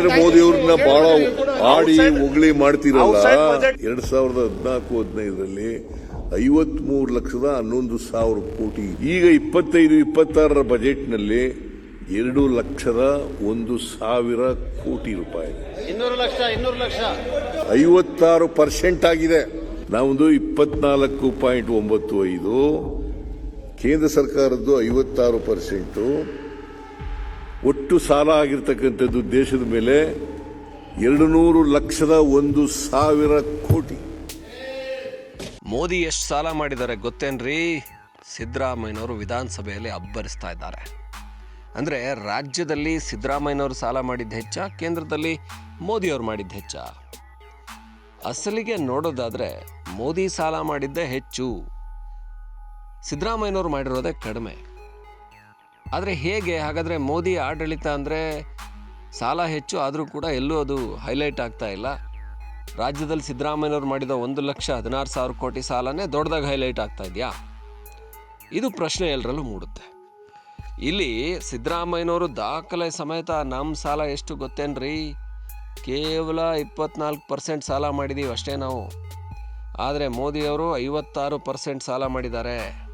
ನರೇಂದ್ರ ಮೋದಿ ಅವ್ರನ್ನ ಬಹಳ ಆಡಿ ಹೊಗಳಿ ಮಾಡ್ತಿರಲ್ಲ. ಎರಡ್ ಸಾವಿರದ ಹದಿನಾಲ್ಕು ಹದಿನೈದರಲ್ಲಿ ಐವತ್ಮೂರು ಲಕ್ಷದ ಹನ್ನೊಂದು ಸಾವಿರ ಕೋಟಿ. ಈಗ ಇಪ್ಪತ್ತೈದು ಇಪ್ಪತ್ತಾರರ ಬಜೆಟ್ನಲ್ಲಿ ಎರಡು ಲಕ್ಷದ ಒಂದು ಸಾವಿರ ಕೋಟಿ ರೂಪಾಯಿ. ಐವತ್ತಾರು ಪರ್ಸೆಂಟ್ ಆಗಿದೆ. ನಾವೊಂದು ಇಪ್ಪತ್ನಾಲ್ಕು ಪಾಯಿಂಟ್ ಒಂಬತ್ತು ಐದು. ಕೇಂದ್ರ ಸರ್ಕಾರದ್ದು ಐವತ್ತಾರು ಪರ್ಸೆಂಟು ಒಟ್ಟು ಸಾಲ ಆಗಿರ್ತಕ್ಕಂಥದ್ದು ದೇಶದ ಮೇಲೆ ಎರಡು ನೂರು ಲಕ್ಷದ ಒಂದು ಸಾವಿರ ಕೋಟಿ. ಮೋದಿ ಎಷ್ಟು ಸಾಲ ಮಾಡಿದ್ದಾರೆ ಗೊತ್ತೇನ್ರಿ? ಸಿದ್ದರಾಮಯ್ಯನವರು ವಿಧಾನಸಭೆಯಲ್ಲಿ ಅಬ್ಬರಿಸ್ತಾ ಇದ್ದಾರೆ. ಅಂದರೆ ರಾಜ್ಯದಲ್ಲಿ ಸಿದ್ದರಾಮಯ್ಯನವರು ಸಾಲ ಮಾಡಿದ್ದು ಹೆಚ್ಚ, ಕೇಂದ್ರದಲ್ಲಿ ಮೋದಿಯವರು ಮಾಡಿದ್ದು ಹೆಚ್ಚ. ಅಸಲಿಗೆ ನೋಡೋದಾದರೆ ಮೋದಿ ಸಾಲ ಮಾಡಿದ್ದೇ ಹೆಚ್ಚು. ಸಿದ್ದರಾಮಯ್ಯನವರು ಮಾಡಿರೋದೇ ಕಡಿಮೆ. ಆದರೆ ಹೇಗೆ? ಹಾಗಾದರೆ ಮೋದಿ ಆಡಳಿತ ಅಂದರೆ ಸಾಲ ಹೆಚ್ಚು ಆದರೂ ಕೂಡ ಎಲ್ಲೂ ಅದು ಹೈಲೈಟ್ ಆಗ್ತಾ ಇಲ್ಲ. ರಾಜ್ಯದಲ್ಲಿ ಸಿದ್ದರಾಮಯ್ಯವ್ರು ಮಾಡಿದ ಒಂದು ಲಕ್ಷ ಹದಿನಾರು ಸಾವಿರ ಕೋಟಿ ಸಾಲನೇ ದೊಡ್ಡದಾಗಿ ಹೈಲೈಟ್ ಆಗ್ತಾ ಇದೆಯಾ? ಇದು ಪ್ರಶ್ನೆ ಎಲ್ಲರಲ್ಲೂ ಮೂಡುತ್ತೆ. ಇಲ್ಲಿ ಸಿದ್ದರಾಮಯ್ಯನವರು ದಾಖಲೆ ಸಮೇತ ನಮ್ಮ ಸಾಲ ಎಷ್ಟು ಗೊತ್ತೇನ್ರಿ? ಕೇವಲ ಇಪ್ಪತ್ನಾಲ್ಕು ಪರ್ಸೆಂಟ್ ಸಾಲ ಮಾಡಿದ್ದೀವಿ ಅಷ್ಟೇ ನಾವು. ಆದರೆ ಮೋದಿಯವರು ಐವತ್ತಾರು ಪರ್ಸೆಂಟ್ ಸಾಲ ಮಾಡಿದ್ದಾರೆ.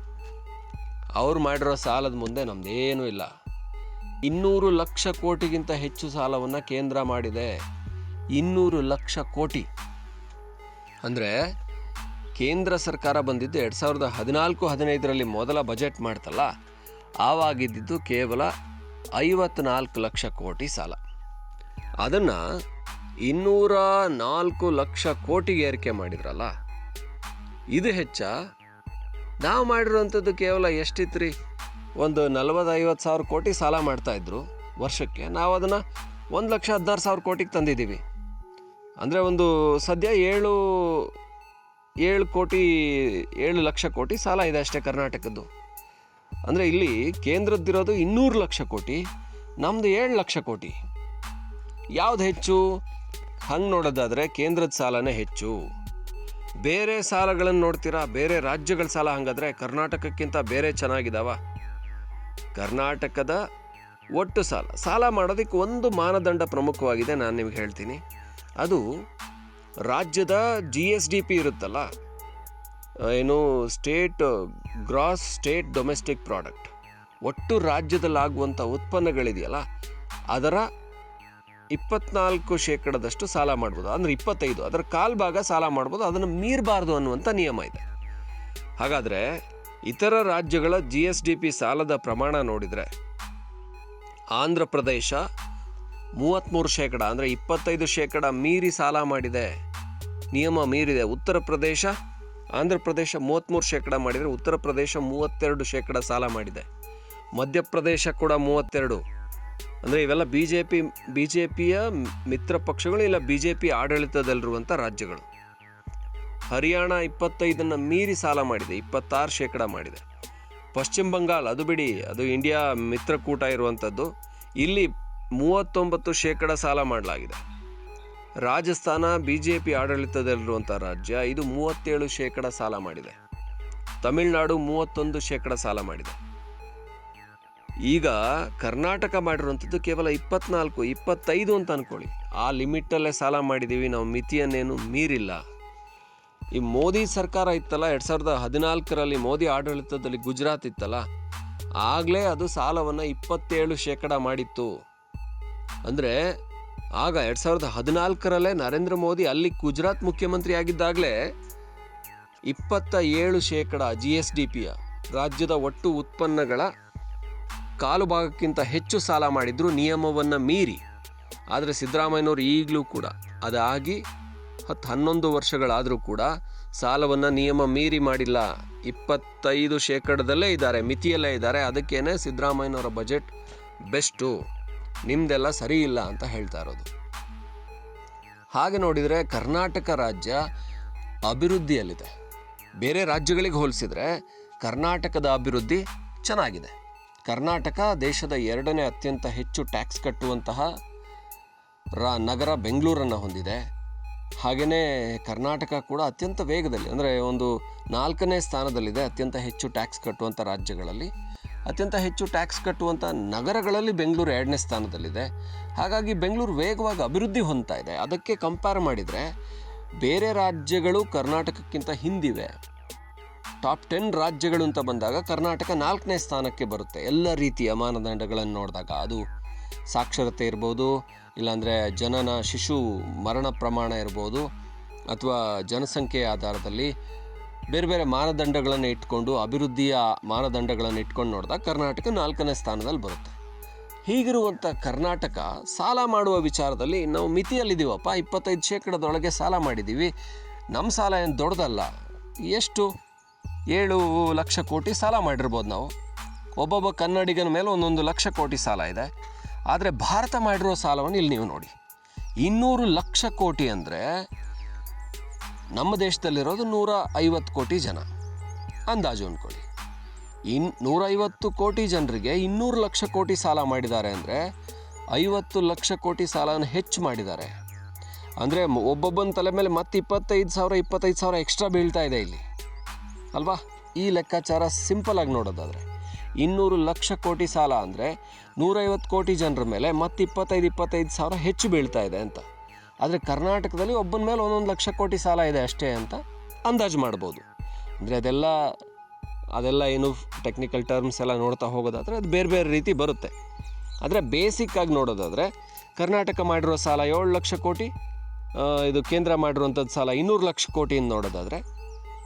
ಅವ್ರು ಮಾಡಿರೋ ಸಾಲದ ಮುಂದೆ ನಮ್ದೇನೂ ಇಲ್ಲ. ಇನ್ನೂರು ಲಕ್ಷ ಕೋಟಿಗಿಂತ ಹೆಚ್ಚು ಸಾಲವನ್ನು ಕೇಂದ್ರ ಮಾಡಿದೆ. ಇನ್ನೂರು ಲಕ್ಷ ಕೋಟಿ. ಅಂದರೆ ಕೇಂದ್ರ ಸರ್ಕಾರ ಬಂದಿದ್ದು ಎರಡು ಸಾವಿರದ ಹದಿನಾಲ್ಕು, ಹದಿನೈದರಲ್ಲಿ ಮೊದಲ ಬಜೆಟ್ ಮಾಡ್ತಲ್ಲ, ಆವಾಗಿದ್ದಿದ್ದು ಕೇವಲ ಐವತ್ನಾಲ್ಕು ಲಕ್ಷ ಕೋಟಿ ಸಾಲ. ಅದನ್ನು ಇನ್ನೂರ ನಾಲ್ಕು ಲಕ್ಷ ಕೋಟಿಗೆ ಏರಿಕೆ ಮಾಡಿದ್ರಲ್ಲ, ಇದು ಹೆಚ್ಚ? ನಾವು ಮಾಡಿರುವಂಥದ್ದು ಕೇವಲ ಎಷ್ಟಿತ್ತು ರೀ ಒಂದು ನಲ್ವತ್ತು ಐವತ್ತು ಸಾವಿರ ಕೋಟಿ ಸಾಲ ಮಾಡ್ತಾಯಿದ್ರು ವರ್ಷಕ್ಕೆ. ನಾವು ಅದನ್ನು ಒಂದು ಲಕ್ಷ ಹದಿನಾರು ಸಾವಿರ ಕೋಟಿಗೆ ತಂದಿದ್ದೀವಿ. ಅಂದರೆ ಒಂದು ಸದ್ಯ ಏಳು ಏಳು ಕೋಟಿ, ಏಳು ಲಕ್ಷ ಕೋಟಿ ಸಾಲ ಇದೆ ಅಷ್ಟೇ ಕರ್ನಾಟಕದ್ದು. ಅಂದರೆ ಇಲ್ಲಿ ಕೇಂದ್ರದ್ದಿರೋದು ಇನ್ನೂರು ಲಕ್ಷ ಕೋಟಿ ನಮ್ಮದು ಏಳು ಲಕ್ಷ ಕೋಟಿ. ಯಾವುದು ಹೆಚ್ಚು? ಹಂಗೆ ನೋಡೋದಾದರೆ ಕೇಂದ್ರದ ಸಾಲನೇ ಹೆಚ್ಚು. ಬೇರೆ ಸಾಲಗಳನ್ನು ನೋಡ್ತೀರಾ? ಬೇರೆ ರಾಜ್ಯಗಳ ಸಾಲ ಹಂಗಾದ್ರೆ ಕರ್ನಾಟಕಕ್ಕಿಂತ ಬೇರೆ ಚೆನ್ನಾಗಿದಾವ? ಕರ್ನಾಟಕದ ಒಟ್ಟು ಸಾಲ. ಸಾಲ ಮಾಡೋದಕ್ಕೆ ಒಂದು ಮಾನದಂಡ ಪ್ರಮುಖವಾಗಿದೆ ನಾನು ನಿಮ್ಗೆ ಹೇಳ್ತೀನಿ. ಅದು ರಾಜ್ಯದ ಜಿ ಎಸ್ ಡಿ ಪಿ ಇರುತ್ತಲ್ಲ, ಏನು state, gross state domestic product. ಒಟ್ಟು ರಾಜ್ಯದಲ್ಲಾಗುವಂಥ ಉತ್ಪನ್ನಗಳಿದೆಯಲ್ಲ, ಅದರ ಇಪ್ಪತ್ನಾಲ್ಕು ಶೇಕಡದಷ್ಟು ಸಾಲ ಮಾಡ್ಬೋದು. ಅಂದರೆ ಇಪ್ಪತ್ತೈದು. ಅದರ ಕಾಲ್ ಭಾಗ ಸಾಲ ಮಾಡ್ಬೋದು. ಅದನ್ನು ಮೀರಬಾರ್ದು ಅನ್ನುವಂಥ ನಿಯಮ ಇದೆ. ಹಾಗಾದರೆ ಇತರ ರಾಜ್ಯಗಳ ಜಿ ಎಸ್ ಡಿ ಪಿ ಸಾಲದ ಪ್ರಮಾಣ ನೋಡಿದರೆ ಆಂಧ್ರ ಪ್ರದೇಶ ಮೂವತ್ತ್ಮೂರು ಶೇಕಡ, ಅಂದರೆ ಇಪ್ಪತ್ತೈದು ಶೇಕಡ ಮೀರಿ ಸಾಲ ಮಾಡಿದೆ. ನಿಯಮ ಮೀರಿದೆ. ಉತ್ತರ ಪ್ರದೇಶ, ಆಂಧ್ರ ಪ್ರದೇಶ ಮೂವತ್ತ್ಮೂರು ಶೇಕಡ ಮಾಡಿದರೆ ಉತ್ತರ ಪ್ರದೇಶ ಮೂವತ್ತೆರಡು ಶೇಕಡ ಸಾಲ ಮಾಡಿದೆ. ಮಧ್ಯಪ್ರದೇಶ ಕೂಡ ಮೂವತ್ತೆರಡು. ಅಂದರೆ ಇವೆಲ್ಲ B J P B J ಪಿಯ ಮಿತ್ರ ಪಕ್ಷಗಳು ಇಲ್ಲ ಬಿ ಜೆ ಪಿ ಆಡಳಿತದಲ್ಲಿರುವಂಥ ರಾಜ್ಯಗಳು. ಹರಿಯಾಣ ಇಪ್ಪತ್ತೈದನ್ನು ಮೀರಿ ಸಾಲ ಮಾಡಿದೆ, ಇಪ್ಪತ್ತಾರು ಶೇಕಡ ಮಾಡಿದೆ. ಪಶ್ಚಿಮ ಬಂಗಾಳ, ಅದು ಬಿಡಿ, ಅದು ಇಂಡಿಯಾ ಮಿತ್ರಕೂಟ ಇರುವಂಥದ್ದು, ಇಲ್ಲಿ ಮೂವತ್ತೊಂಬತ್ತು ಶೇಕಡ ಸಾಲ ಮಾಡಲಾಗಿದೆ. ರಾಜಸ್ಥಾನ ಬಿ ಜೆ ಪಿ ಆಡಳಿತದಲ್ಲಿರುವಂಥ ರಾಜ್ಯ ಇದು ಮೂವತ್ತೇಳು ಶೇಕಡ ಸಾಲ ಮಾಡಿದೆ. ತಮಿಳುನಾಡು ಮೂವತ್ತೊಂದು ಶೇಕಡ ಸಾಲ ಮಾಡಿದೆ. ಈಗ ಕರ್ನಾಟಕ ಮಾಡಿರುವಂಥದ್ದು ಕೇವಲ ಇಪ್ಪತ್ನಾಲ್ಕು, ಇಪ್ಪತ್ತೈದು ಅಂತ ಅಂದ್ಕೊಳ್ಳಿ ಆ ಲಿಮಿಟಲ್ಲೇ ಸಾಲ ಮಾಡಿದ್ದೀವಿ, ನಾವು ಮಿತಿಯನ್ನೇನು ಮೀರಿಲ್ಲ. ಈ ಮೋದಿ ಸರ್ಕಾರ ಇತ್ತಲ್ಲ, ಎರಡು ಸಾವಿರದ ಹದಿನಾಲ್ಕರಲ್ಲಿ ಮೋದಿ ಆಡಳಿತದಲ್ಲಿ ಗುಜರಾತ್ ಇತ್ತಲ್ಲ, ಆಗಲೇ ಅದು ಸಾಲವನ್ನು ಇಪ್ಪತ್ತೇಳು ಶೇಕಡ ಮಾಡಿತ್ತು. ಅಂದರೆ, ಆಗ ಎರಡು ಸಾವಿರದ ಹದಿನಾಲ್ಕರಲ್ಲೇ ನರೇಂದ್ರ ಮೋದಿ ಅಲ್ಲಿ ಗುಜರಾತ್ ಮುಖ್ಯಮಂತ್ರಿ ಆಗಿದ್ದಾಗಲೇ ಇಪ್ಪತ್ತ ಏಳು ಶೇಕಡ ಜಿ ಎಸ್ ಡಿ ಪಿಯ ರಾಜ್ಯದ ಒಟ್ಟು ಉತ್ಪನ್ನಗಳ ಕಾಲು ಭಾಗಕ್ಕಿಂತ ಹೆಚ್ಚು ಸಾಲ ಮಾಡಿದ್ರು ನಿಯಮವನ್ನು ಮೀರಿ. ಆದರೆ ಸಿದ್ದರಾಮಯ್ಯನವರು ಈಗಲೂ ಕೂಡ ಅದಾಗಿ ಹತ್ತು ಹನ್ನೊಂದು ವರ್ಷಗಳಾದರೂ ಕೂಡ ಸಾಲವನ್ನು ನಿಯಮ ಮೀರಿ ಮಾಡಿಲ್ಲ. ಇಪ್ಪತ್ತೈದು ಶೇಕಡದಲ್ಲೇ ಇದ್ದಾರೆ, ಮಿತಿಯಲ್ಲೇ ಇದ್ದಾರೆ. ಅದಕ್ಕೇನೆ ಸಿದ್ದರಾಮಯ್ಯನವರ ಬಜೆಟ್ ಬೆಸ್ಟು. ನಿಮ್ದೆಲ್ಲ ಸರಿ ಇಲ್ಲ ಅಂತ ಹೇಳ್ತಾ ಇರೋದು. ಹಾಗೆ ನೋಡಿದರೆ ಕರ್ನಾಟಕ ರಾಜ್ಯ ಅಭಿವೃದ್ಧಿಯಲ್ಲಿದೆ. ಬೇರೆ ರಾಜ್ಯಗಳಿಗೆ ಹೋಲಿಸಿದರೆ ಕರ್ನಾಟಕದ ಅಭಿವೃದ್ಧಿ ಚೆನ್ನಾಗಿದೆ. ಕರ್ನಾಟಕ ದೇಶದ ಎರಡನೇ ಅತ್ಯಂತ ಹೆಚ್ಚು ಟ್ಯಾಕ್ಸ್ ಕಟ್ಟುವಂತಹ ರಾ ನಗರ ಬೆಂಗಳೂರನ್ನು ಹೊಂದಿದೆ. ಹಾಗೆಯೇ ಕರ್ನಾಟಕ ಕೂಡ ಅತ್ಯಂತ ವೇಗದಲ್ಲಿ, ಅಂದರೆ ಒಂದು ನಾಲ್ಕನೇ ಸ್ಥಾನದಲ್ಲಿದೆ ಅತ್ಯಂತ ಹೆಚ್ಚು ಟ್ಯಾಕ್ಸ್ ಕಟ್ಟುವಂಥ ರಾಜ್ಯಗಳಲ್ಲಿ. ಅತ್ಯಂತ ಹೆಚ್ಚು ಟ್ಯಾಕ್ಸ್ ಕಟ್ಟುವಂಥ ನಗರಗಳಲ್ಲಿ ಬೆಂಗಳೂರು ಎರಡನೇ ಸ್ಥಾನದಲ್ಲಿದೆ. ಹಾಗಾಗಿ ಬೆಂಗಳೂರು ವೇಗವಾಗಿ ಅಭಿವೃದ್ಧಿ ಹೊಂದ್ತಾ ಇದೆ. ಅದಕ್ಕೆ ಕಂಪೇರ್ ಮಾಡಿದರೆ ಬೇರೆ ರಾಜ್ಯಗಳು ಕರ್ನಾಟಕಕ್ಕಿಂತ ಹಿಂದಿವೆ. ಟಾಪ್ ಟೆನ್ ರಾಜ್ಯಗಳು ಅಂತ ಬಂದಾಗ ಕರ್ನಾಟಕ ನಾಲ್ಕನೇ ಸ್ಥಾನಕ್ಕೆ ಬರುತ್ತೆ. ಎಲ್ಲ ರೀತಿಯ ಮಾನದಂಡಗಳನ್ನು ನೋಡಿದಾಗ ಅದು ಸಾಕ್ಷರತೆ ಇರ್ಬೋದು, ಇಲ್ಲಾಂದರೆ ಜನನ, ಶಿಶು ಮರಣ ಪ್ರಮಾಣ ಇರ್ಬೋದು, ಅಥವಾ ಜನಸಂಖ್ಯೆಯ ಆಧಾರದಲ್ಲಿ ಬೇರೆ ಬೇರೆ ಮಾನದಂಡಗಳನ್ನು ಇಟ್ಕೊಂಡು, ಅಭಿವೃದ್ಧಿಯ ಮಾನದಂಡಗಳನ್ನು ಇಟ್ಕೊಂಡು ನೋಡಿದಾಗ ಕರ್ನಾಟಕ ನಾಲ್ಕನೇ ಸ್ಥಾನದಲ್ಲಿ ಬರುತ್ತೆ. ಹೀಗಿರುವಂಥ ಕರ್ನಾಟಕ ಸಾಲ ಮಾಡುವ ವಿಚಾರದಲ್ಲಿ ನಾವು ಮಿತಿಯಲ್ಲಿದ್ದೀವಪ್ಪ. ಇಪ್ಪತ್ತೈದು ಶೇಕಡದೊಳಗೆ ಸಾಲ ಮಾಡಿದ್ದೀವಿ. ನಮ್ಮ ಸಾಲ ಏನು ದೊಡ್ಡದಲ್ಲ. ಎಷ್ಟು? ಏಳು ಲಕ್ಷ ಕೋಟಿ ಸಾಲ ಮಾಡಿರ್ಬೋದು ನಾವು. ಒಬ್ಬೊಬ್ಬ ಕನ್ನಡಿಗನ ಮೇಲೆ ಒಂದೊಂದು ಲಕ್ಷ ಕೋಟಿ ಸಾಲ ಇದೆ. ಆದರೆ ಭಾರತ ಮಾಡಿರೋ ಸಾಲವನ್ನು ಇಲ್ಲಿ ನೀವು ನೋಡಿ. ಇನ್ನೂರು ಲಕ್ಷ ಕೋಟಿ ಅಂದರೆ ನಮ್ಮ ದೇಶದಲ್ಲಿರೋದು ನೂರ ಐವತ್ತು ಕೋಟಿ ಜನ. ಅಂದಾಜು ಅಂದ್ಕೊಳ್ಳಿ ಇನ್ ನೂರೈವತ್ತು ಕೋಟಿ ಜನರಿಗೆ ಇನ್ನೂರು ಲಕ್ಷ ಕೋಟಿ ಸಾಲ ಮಾಡಿದ್ದಾರೆ ಅಂದರೆ ಐವತ್ತು ಲಕ್ಷ ಕೋಟಿ ಸಾಲನ ಹೆಚ್ಚು ಮಾಡಿದ್ದಾರೆ. ಅಂದರೆ ಒಬ್ಬೊಬ್ಬನ ತಲೆ ಮೇಲೆ ಮತ್ತೆ ಇಪ್ಪತ್ತೈದು ಸಾವಿರ ಇಪ್ಪತ್ತೈದು ಸಾವಿರ ಎಕ್ಸ್ಟ್ರಾ ಬೀಳ್ತಾ ಇದೆ ಇಲ್ಲಿ. ಅಲ್ವಾ? ಈ ಲೆಕ್ಕಾಚಾರ ಸಿಂಪಲ್ ಆಗಿ ನೋಡೋದಾದರೆ, ಇನ್ನೂರು ಲಕ್ಷ ಕೋಟಿ ಸಾಲ ಅಂದರೆ ನೂರೈವತ್ತು ಕೋಟಿ ಜನರ ಮೇಲೆ ಮತ್ತೆ ಇಪ್ಪತ್ತೈದು ಇಪ್ಪತ್ತೈದು ಸಾವಿರ ಹೆಚ್ಚು ಬೀಳ್ತಾ ಇದೆ ಅಂತ. ಆದರೆ ಕರ್ನಾಟಕದಲ್ಲಿ ಒಬ್ಬನ ಮೇಲೆ ಒಂದೊಂದು ಲಕ್ಷ ಕೋಟಿ ಸಾಲ ಇದೆ ಅಷ್ಟೇ ಅಂತ ಅಂದಾಜು ಮಾಡ್ಬೋದು. ಅಂದರೆ ಅದೆಲ್ಲ ಅದೆಲ್ಲ ಏನು ಟೆಕ್ನಿಕಲ್ ಟರ್ಮ್ಸ್ ಎಲ್ಲ ನೋಡ್ತಾ ಹೋಗೋದಾದರೆ ಅದು ಬೇರೆ ಬೇರೆ ರೀತಿ ಬರುತ್ತೆ. ಆದರೆ ಬೇಸಿಕ್ಕಾಗಿ ನೋಡೋದಾದರೆ, ಕರ್ನಾಟಕ ಮಾಡಿರೋ ಸಾಲ ಏಳು ಲಕ್ಷ ಕೋಟಿ ಇದು ಕೇಂದ್ರ ಮಾಡಿರುವಂಥದ್ದು ಸಾಲ ಇನ್ನೂರು ಲಕ್ಷ ಕೋಟಿಯಿಂದ ನೋಡೋದಾದರೆ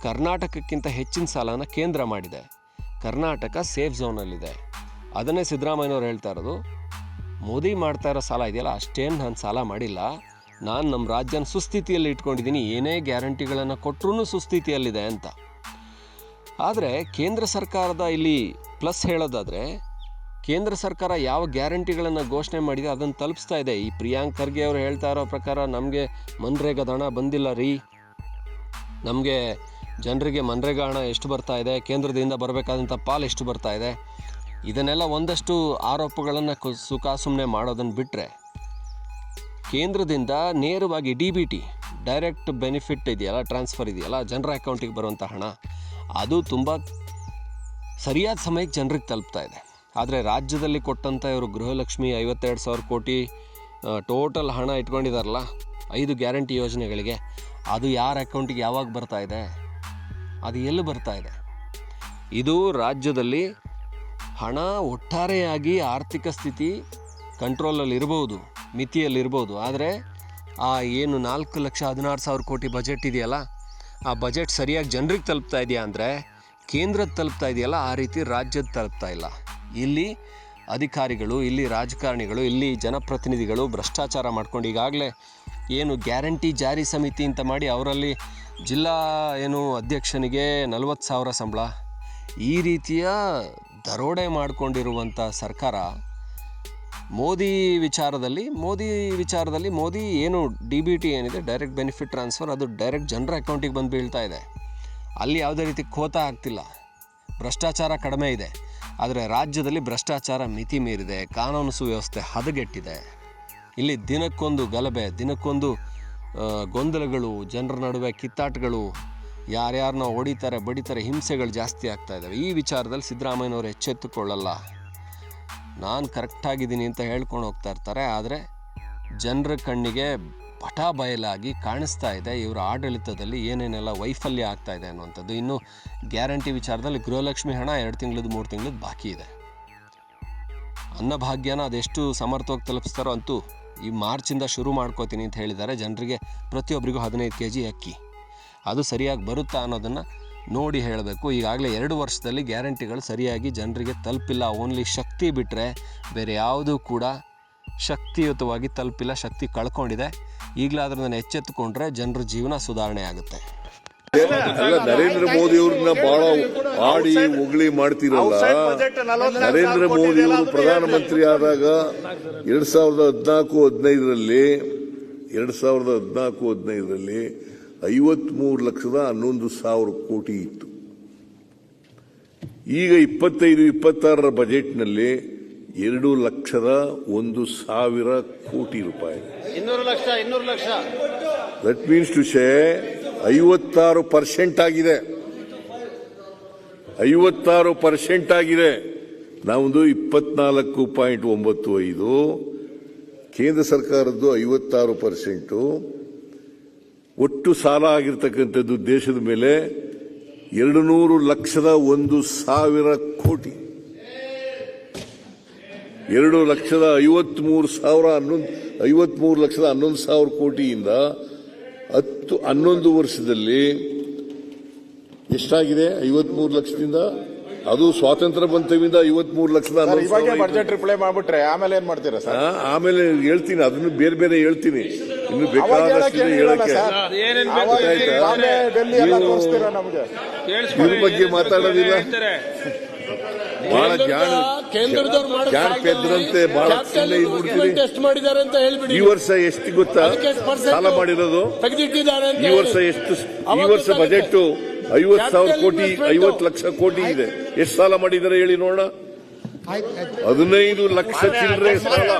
ಕರ್ನಾಟಕಕ್ಕಿಂತ ಹೆಚ್ಚಿನ ಸಾಲನ ಕೇಂದ್ರ ಮಾಡಿದೆ. ಕರ್ನಾಟಕ ಸೇಫ್ ಝೋನಲ್ಲಿದೆ. ಅದನ್ನೇ ಸಿದ್ದರಾಮಯ್ಯನವ್ರು ಹೇಳ್ತಾ ಇರೋದು. ಮೋದಿ ಮಾಡ್ತಾ ಇರೋ ಸಾಲ ಇದೆಯಲ್ಲ, ಅಷ್ಟೇನು ನಾನು ಸಾಲ ಮಾಡಿಲ್ಲ. ನಾನು ನಮ್ಮ ರಾಜ್ಯನ ಸುಸ್ಥಿತಿಯಲ್ಲಿ ಇಟ್ಕೊಂಡಿದ್ದೀನಿ ಏನೇ ಗ್ಯಾರಂಟಿಗಳನ್ನು ಕೊಟ್ಟರೂ ಸುಸ್ಥಿತಿಯಲ್ಲಿದೆ ಅಂತ. ಆದರೆ ಕೇಂದ್ರ ಸರ್ಕಾರದ ಇಲ್ಲಿ ಪ್ಲಸ್ ಹೇಳೋದಾದರೆ, ಕೇಂದ್ರ ಸರ್ಕಾರ ಯಾವ ಗ್ಯಾರಂಟಿಗಳನ್ನು ಘೋಷಣೆ ಮಾಡಿದೆ ಅದನ್ನು ತಲುಪಿಸ್ತಾ ಇದೆ. ಈ ಪ್ರಿಯಾಂಕ್ ಖರ್ಗೆ ಅವರು ಹೇಳ್ತಾ ಇರೋ ಪ್ರಕಾರ ನಮಗೆ ಮನ್ರೇಗದ ಹಣ ಬಂದಿಲ್ಲ ರೀ. ನಮಗೆ ಜನರಿಗೆ ಮನ್ರೇಗಾ ಹಣ ಎಷ್ಟು ಬರ್ತಾ ಇದೆ, ಕೇಂದ್ರದಿಂದ ಬರಬೇಕಾದಂಥ ಪಾಲು ಎಷ್ಟು ಬರ್ತಾ ಇದೆ, ಇದನ್ನೆಲ್ಲ ಒಂದಷ್ಟು ಆರೋಪಗಳನ್ನು ಸುಖ ಸುಮ್ಮನೆ ಮಾಡೋದನ್ನು ಬಿಟ್ಟರೆ ಕೇಂದ್ರದಿಂದ ನೇರವಾಗಿ D B T, direct benefit ಇದೆಯಲ್ಲ, ಟ್ರಾನ್ಸ್ಫರ್ ಇದೆಯಲ್ಲ, ಜನರ ಅಕೌಂಟಿಗೆ ಬರುವಂಥ ಹಣ, ಅದು ತುಂಬ ಸರಿಯಾದ ಸಮಯಕ್ಕೆ ಜನರಿಗೆ ತಲುಪ್ತಾ ಇದೆ. ಆದರೆ ರಾಜ್ಯದಲ್ಲಿ ಕೊಟ್ಟಂಥ ಇವರು ಗೃಹಲಕ್ಷ್ಮಿ ಐವತ್ತೆರಡು ಸಾವಿರ ಕೋಟಿ ಟೋಟಲ್ ಹಣ ಇಟ್ಕೊಂಡಿದಾರಲ್ಲ, ಐದು ಗ್ಯಾರಂಟಿ ಯೋಜನೆಗಳಿಗೆ, ಅದು ಯಾರ ಅಕೌಂಟಿಗೆ ಯಾವಾಗ ಬರ್ತಾ ಇದೆ? ಅದು ಎಲ್ಲಿ ಬರ್ತಾ ಇದೆ? ಇದು ರಾಜ್ಯದಲ್ಲಿ ಹಣ ಒಟ್ಟಾರೆಯಾಗಿ ಆರ್ಥಿಕ ಸ್ಥಿತಿ ಕಂಟ್ರೋಲಲ್ಲಿ ಇರ್ಬೋದು, ಮಿತಿಯಲ್ಲಿರ್ಬೋದು. ಆದರೆ ಆ ಏನು ನಾಲ್ಕು ಲಕ್ಷ ಹದಿನಾರು ಸಾವಿರ ಕೋಟಿ ಬಜೆಟ್ ಇದೆಯಲ್ಲ, ಆ ಬಜೆಟ್ ಸರಿಯಾಗಿ ಜನರಿಗೆ ತಲುಪ್ತಾ ಇದೆಯಾ ಅಂದರೆ ಕೇಂದ್ರದ ತಲುಪ್ತಾ ಇದೆಯಲ್ಲ, ಆ ರೀತಿ ರಾಜ್ಯದ ತಲುಪ್ತಾ ಇಲ್ಲ. ಇಲ್ಲಿ ಅಧಿಕಾರಿಗಳು, ಇಲ್ಲಿ ರಾಜಕಾರಣಿಗಳು, ಇಲ್ಲಿ ಜನಪ್ರತಿನಿಧಿಗಳು ಭ್ರಷ್ಟಾಚಾರ ಮಾಡ್ಕೊಂಡು ಈಗಾಗಲೇ ಏನು ಗ್ಯಾರಂಟಿ ಜಾರಿ ಸಮಿತಿ ಅಂತ ಮಾಡಿ ಅವರಲ್ಲಿ ಜಿಲ್ಲಾ ಏನು ಅಧ್ಯಕ್ಷನಿಗೆ ನಲವತ್ತು ಸಾವಿರ ಸಂಬಳ. ಈ ರೀತಿಯ ದರೋಡೆ ಮಾಡಿಕೊಂಡಿರುವಂಥ ಸರ್ಕಾರ ಮೋದಿ ವಿಚಾರದಲ್ಲಿ ಮೋದಿ ವಿಚಾರದಲ್ಲಿ ಮೋದಿ ಏನು ಡಿ ಬಿ ಟಿ ಏನಿದೆ ಡೈರೆಕ್ಟ್ ಬೆನಿಫಿಟ್ ಟ್ರಾನ್ಸ್ಫರ್ ಅದು ಡೈರೆಕ್ಟ್ ಜನರ ಅಕೌಂಟಿಗೆ ಬಂದು ಬೀಳ್ತಾ ಇದೆ. ಅಲ್ಲಿ ಯಾವುದೇ ರೀತಿ ಖೋತ ಆಗ್ತಿಲ್ಲ. ಭ್ರಷ್ಟಾಚಾರ ಕಡಿಮೆ ಇದೆ. ಆದರೆ ರಾಜ್ಯದಲ್ಲಿ ಭ್ರಷ್ಟಾಚಾರ ಮಿತಿ ಮೀರಿದೆ, ಕಾನೂನು ಸುವ್ಯವಸ್ಥೆ ಹದಗೆಟ್ಟಿದೆ. ಇಲ್ಲಿ ದಿನಕ್ಕೊಂದು ಗಲಭೆ, ದಿನಕ್ಕೊಂದು ಗೊಂದಲಗಳು, ಜನರ ನಡುವೆ ಕಿತ್ತಾಟಗಳು ಯಾರ್ಯಾರನ್ನ ಹೊಡಿತಾರೆ, ಬಡಿತಾರೆ, ಹಿಂಸೆಗಳು ಜಾಸ್ತಿ ಆಗ್ತಾ ಇದ್ದಾವೆ ಈ ವಿಚಾರದಲ್ಲಿ ಸಿದ್ದರಾಮಯ್ಯನವರು ಎಚ್ಚೆತ್ತುಕೊಳ್ಳಲ್ಲ. ನಾನು ಕರೆಕ್ಟಾಗಿದ್ದೀನಿ ಅಂತ ಹೇಳ್ಕೊಂಡು ಹೋಗ್ತಾ ಇರ್ತಾರೆ, ಆದರೆ ಜನರ ಕಣ್ಣಿಗೆ ಪಟ ಬಯಲಾಗಿ ಕಾಣಿಸ್ತಾ ಇದೆ ಇವರ ಆಡಳಿತದಲ್ಲಿ ಏನೇನೆಲ್ಲ ವೈಫಲ್ಯ ಆಗ್ತಾ ಇದೆ ಅನ್ನುವಂಥದ್ದು. ಇನ್ನು ಗ್ಯಾರಂಟಿ ವಿಚಾರದಲ್ಲಿ ಗೃಹಲಕ್ಷ್ಮಿ ಹಣ ಎರಡು ತಿಂಗಳದ್ದು ಮೂರು ತಿಂಗಳದ್ದು ಬಾಕಿ ಇದೆ. ಅನ್ನಭಾಗ್ಯನ ಅದೆಷ್ಟು ಸಮರ್ಥವಾಗಿ ತಲುಪಿಸ್ತಾರೋ ಅಂತೂ ಈ ಮಾರ್ಚಿಂದ ಶುರು ಮಾಡ್ಕೋತೀನಿ ಅಂತ ಹೇಳಿದ್ದಾರೆ. ಜನರಿಗೆ ಪ್ರತಿಯೊಬ್ಬರಿಗೂ ಹದಿನೈದು ಕೆ ಜಿ ಅಕ್ಕಿ. ಅದು ಸರಿಯಾಗಿ ಬರುತ್ತಾ ಅನ್ನೋದನ್ನು ನೋಡಿ ಹೇಳಬೇಕು. ಈಗಾಗಲೇ ಎರಡು ವರ್ಷದಲ್ಲಿ ಗ್ಯಾರಂಟಿಗಳು ಸರಿಯಾಗಿ ಜನರಿಗೆ ತಲುಪಿಲ್ಲ. ಓನ್ಲಿ ಶಕ್ತಿ ಬಿಟ್ಟರೆ ಬೇರೆ ಯಾವುದೂ ಕೂಡ ಶಕ್ತಿಯುತವಾಗಿ ತಲುಪಿಲ್ಲ. ಶಕ್ತಿ ಕಳ್ಕೊಂಡಿದೆ. ಈಗಲಾದ್ರೂ ನಾನು ಎಚ್ಚೆತ್ತುಕೊಂಡ್ರೆ ಜನರ ಜೀವನ ಸುಧಾರಣೆ ಆಗುತ್ತೆ. ಅಲ್ಲ ನರೇಂದ್ರ ಮೋದಿ ಅವ್ರನ್ನ ಬಹಳ ಆಡಿ ಹೊಗಳಿ ಮಾಡ್ತಿರಲ್ಲ. ನರೇಂದ್ರ ಮೋದಿ ಅವರು ಪ್ರಧಾನಮಂತ್ರಿ ಆದಾಗ ಎರಡ್ ಸಾವಿರದ ಹದಿನಾಲ್ಕು ಹದಿನೈದರಲ್ಲಿ ಎರಡ್ ಸಾವಿರದ ಹದಿನಾಲ್ಕು ಹದಿನೈದರಲ್ಲಿ ಐವತ್ಮೂರು ಲಕ್ಷದ ಹನ್ನೊಂದು ಸಾವಿರ ಕೋಟಿ ಇತ್ತು. ಈಗ ಇಪ್ಪತ್ತೈದು ಇಪ್ಪತ್ತಾರರ ಬಜೆಟ್ನಲ್ಲಿ ಎರಡು ಲಕ್ಷದ ಒಂದು ಸಾವಿರ ಕೋಟಿ ರೂಪಾಯಿ. ಇನ್ನೂರು ಲಕ್ಷ ಇನ್ನೂರು lakh. That means to say ಐವತ್ತಾರು ಪರ್ಸೆಂಟ್ ಆಗಿದೆ. ಐವತ್ತಾರು ಪರ್ಸೆಂಟ್ ಆಗಿದೆ. ನಮ್ಮದು ಇಪ್ಪತ್ನಾಲ್ಕು ಪಾಯಿಂಟ್ ಒಂಬತ್ತು ಐದು. ಕೇಂದ್ರ ಸರ್ಕಾರದ್ದು ಐವತ್ತಾರು ಪರ್ಸೆಂಟು. ಒಟ್ಟು ಸಾಲ ಆಗಿರ್ತಕ್ಕಂಥದ್ದು ದೇಶದ ಮೇಲೆ ಎರಡು ನೂರು ಲಕ್ಷದ ಒಂದು ಸಾವಿರ ಕೋಟಿ. ಎರಡು ಲಕ್ಷದ ಐವತ್ಮೂರು ಸಾವಿರ ಹನ್ನೊಂದು, ಐವತ್ಮೂರು ಲಕ್ಷದ ಹನ್ನೊಂದು ಸಾವಿರ ಕೋಟಿಯಿಂದ ಹತ್ತು ಹನ್ನೊಂದು ವರ್ಷದಲ್ಲಿ ಎಷ್ಟಾಗಿದೆ? ಐವತ್ಮೂರು ಲಕ್ಷದಿಂದ? ಅದು ಸ್ವಾತಂತ್ರ್ಯ ಬಂತವಿಂದ ಐವತ್ಮೂರು ಲಕ್ಷದ ಬಡ್ಜೆಟ್ ರಿಪ್ಲೈ ಮಾಡ್ಬಿಟ್ರೆ ಆಮೇಲೆ ಏನ್ ಮಾಡ್ತೀರಾ ಸರ್? ಆಮೇಲೆ ಹೇಳ್ತೀನಿ ಅದನ್ನು ಬೇರೆ ಬೇರೆ ಹೇಳ್ತೀನಿ. ಇನ್ನು ಬೇಕಾದಷ್ಟು ಹೇಳಕ್ಕೆ ಇದ್ರ ಬಗ್ಗೆ ಮಾತಾಡೋದಿಲ್ಲ. ಬಹಳ ಜಾಣ ಮಾಡಿದ ಜಾಣ ಪೆದ್ರಂತೆ ಬಹಳ ಎಷ್ಟು ಮಾಡಿದ್ದಾರೆ ಅಂತ ಹೇಳ್ಬಿಡಿ. ಈ ವರ್ಷ ಎಷ್ಟು ಗೊತ್ತಾ? ಸಾಲ ಮಾಡಿರೋದು? ಈ ವರ್ಷ. ಎಷ್ಟು ಈ ವರ್ಷ ಬಜೆಟ್ ಐವತ್ ಸಾವಿರ ಕೋಟಿ. ಐವತ್ತು ಲಕ್ಷ ಕೋಟಿ ಇದೆ. ಎಷ್ಟು ಸಾಲ ಮಾಡಿದ್ದಾರೆ ಹೇಳಿ ನೋಡೋಣ. ಹದಿನೈದು ಲಕ್ಷ ಚಿಲ್ಲರೆ ಸಾಲ.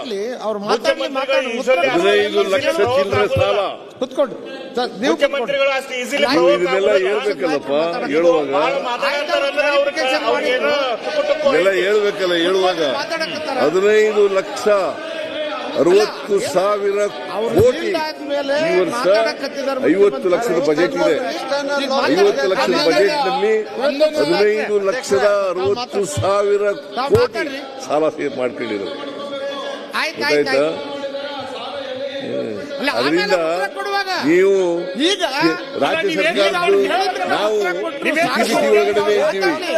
ಅವ್ರು ಹದಿನೈದು ಲಕ್ಷ ಚಿಲ್ಲರೆ ಸಾಲ. ಕುತ್ಕೊಂಡು ಸರ್, ನೀವು ಮುಖ್ಯಮಂತ್ರಿಗಳು ಅಷ್ಟು ಈಸಿಲಿ ನೀವು ಇದನ್ನೆಲ್ಲ ಹೇಳ್ಬೇಕಲ್ಲಪ್ಪ ಹೇಳುವಾಗ. ಇದೆಲ್ಲ ಹೇಳ್ಬೇಕಲ್ಲ ಹೇಳುವಾಗ. ಹದಿನೈದು ಲಕ್ಷ ಅರವತ್ತು ಸಾವಿರ ಕೋಟಿ ಈ ವರ್ಷ ಐವತ್ತು ಲಕ್ಷದ ಬಜೆಟ್ ಇದೆ. ಐವತ್ತು ಲಕ್ಷದ ಬಜೆಟ್ನಲ್ಲಿ ಹದಿನೈದು ಲಕ್ಷದ ಅರವತ್ತು ಸಾವಿರ ಕೋಟಿ ಸಾಲ ಸೇರ್ ಮಾಡ್ಕೊಂಡಿರೋದು. ಗೊತ್ತಾಯ್ತಾ? ಅದರಿಂದ ನೀವು ರಾಜ್ಯ ಸರ್ಕಾರ ನಾವು ಒಳಗಡೆ ಇದ್ದೀವಿ.